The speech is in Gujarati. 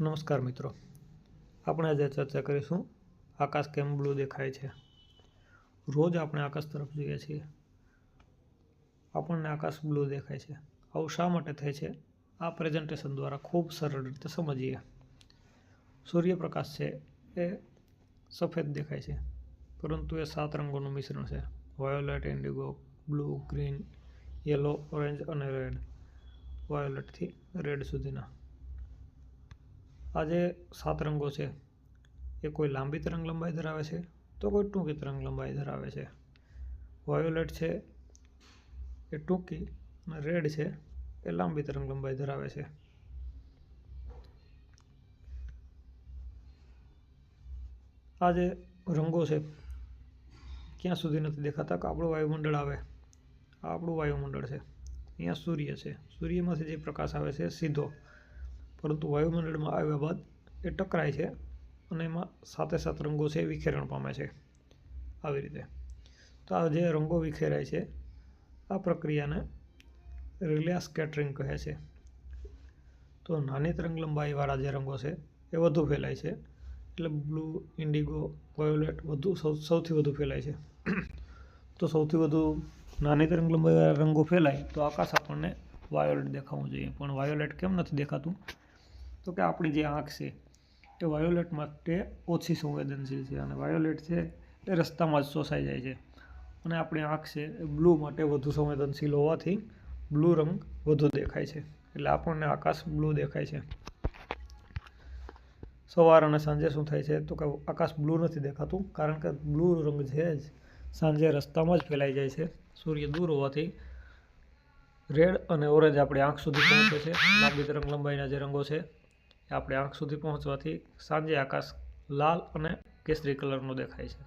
નમસ્કાર મિત્રો. આપણે આજે ચર્ચા કરીશું આકાશ કેમ બ્લુ દેખાય છે? રોજ આપણે આકાશ તરફ જોઈએ છીએ. આપણને આકાશ બ્લુ દેખાય છે. આવું શા માટે થાય છે? આ પ્રેઝન્ટેશન દ્વારા ખૂબ સરળ રીતે સમજીએ. સૂર્યપ્રકાશ છે એ સફેદ દેખાય છે, પરંતુ એ સાત રંગોનું મિશ્રણ છે. Violet indigo blue green yellow orange અને રેડ વાયોલેટથી રેડ સુધીના. આ જે સાત રંગો છે. એ કોઈ લાંબી તરંગ લંબાઈ ધરાવે છે તો કોઈ ટૂંકી તરંગ લંબાઈ ધરાવે છે. વાયોલેટ છે, એ ટૂંકી અને રેડ છે, એ લાંબી તરંગ લંબાઈ ધરાવે છે. આ જે રંગો છે. ક્યાં સુધી નથી દેખાતા કે આપણું વાયુમંડળ આવે? આ આપણું વાયુમંડળ છે. અહીંયા સૂર્ય છે. સૂર્યમાંથી જે પ્રકાશ આવે છે, સીધો. પરંતુ વાયુમંડળમાં આવ્યા બાદ એ ટકરાય છે અને એમાં સાતે સાત રંગો છે એ વિખેરણ પામે છે આવી રીતે. તો આ જે રંગો વિખેરાય છે, આ પ્રક્રિયાને રિલે સ્કેટરિંગ કહે છે. તો નાની તરંગ લંબાઈવાળા જે રંગો છે એ વધુ ફેલાય છે, એટલે બ્લુ, ઇન્ડિગો, વાયોલેટ વધુ સૌથી વધુ ફેલાય છે. તો સૌથી વધુ નાની તરંગ લંબાઈવાળા રંગો ફેલાય તો આકાશ આપણને વાયોલેટ દેખાવું જોઈએ. પણ વાયોલેટ કેમ નથી દેખાતું? તો કે આપણી જે આંખ છે એ વાયોલેટ માટે ઓછી સંવેદનશીલ છે અને વાયોલેટ છે એ રસ્તામાં જ શોષાઈ જાય છે. અને આપણી આંખ છે એ બ્લુ માટે વધુ સંવેદનશીલ હોવાથી બ્લુ રંગ વધુ દેખાય છે. એટલે આપણને આકાશ બ્લુ દેખાય છે. સવાર અને સાંજે શું થાય છે? તો કે આકાશ બ્લુ નથી દેખાતું, કારણ કે બ્લુ રંગ છે જ સાંજે રસ્તામાં જ ફેલાઈ જાય છે. સૂર્ય દૂર હોવાથી રેડ અને ઓરેન્જ આપણી આંખ સુધી પહોંચે છે. લાંબી તરંગ લંબાઈના જે રંગો છે આપણી આંખ સુધી પહોંચવાથી સાંજે આકાશ લાલ અને કેસરી કલરનું દેખાય છે.